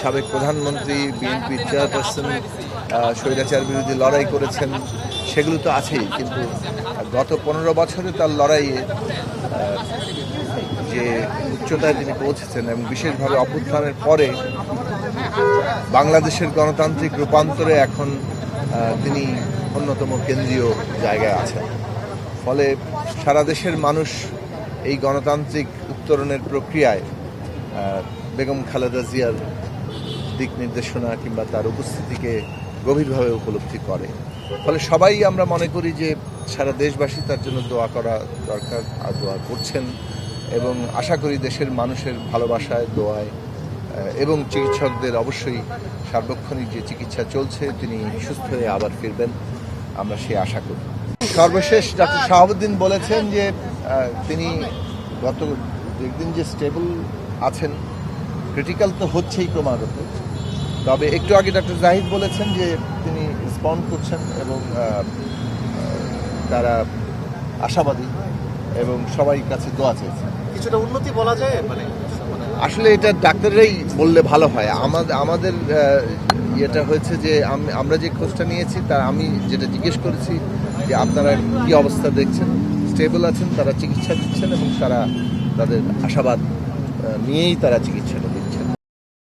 সাবেক প্রধানমন্ত্রী বিএনপির চেয়ারপারসন স্বৈরাচার বিরোধী লড়াই করেছেন, সেগুলো তো আছেই, কিন্তু গত পনেরো বছরে তার লড়াইয়ে যে উচ্চতায় তিনি পৌঁছেছেন এবং বিশেষভাবে অভ্যুত্থানের পরে বাংলাদেশের গণতান্ত্রিক রূপান্তরে এখন তিনি অন্যতম কেন্দ্রীয় জায়গায় আছেন। ফলে সারা দেশের মানুষ এই গণতান্ত্রিক উত্তরণের প্রক্রিয়ায় বেগম খালেদা জিয়ার দিক নির্দেশনা কিংবা তার উপস্থিতিকে গভীরভাবে উপলব্ধি করে। ফলে সবাই আমরা মনে করি যে সারা দেশবাসী তার জন্য দোয়া করা দরকার, আর দোয়া করছেন এবং আশা করি দেশের মানুষের ভালোবাসায়, দোয়ায় এবং চিকিৎসকদের অবশ্যই সার্বক্ষণিক যে চিকিৎসা চলছে, তিনি সুস্থ হয়ে আবার ফিরবেন, আমরা সে আশা করি। সর্বশেষ ডাক্তার শাহাবুদ্দিন বলেছেন যে তিনি গত একদিন যে স্টেবল আছেন, ক্রিটিক্যাল তো হচ্ছেই ক্রমাগত। তবে একটু আগে ডক্টর জাহিদ বলেছেন যে তিনি রেসপন্ড করছেন এবং তারা আশাবাদী এবং সবাই কাছে দোয়া চাইছেন কিছুটা উন্নতি বলা যায়? মানে আসলে এটা ডাক্তাররাই বললে ভালো হয়। আমাদের আমাদের ইয়েটা হয়েছে যে আম- আমরা যে খোঁজটা নিয়েছি তার আমি যেটা জিজ্ঞেস করেছি যে আপনারা কি অবস্থা দেখছেন? স্টেবল আছেন তারা চিকিৎসা দিচ্ছেন এবং তারা তাদের আশাবাদ নিয়েই তারা চিকিৎসা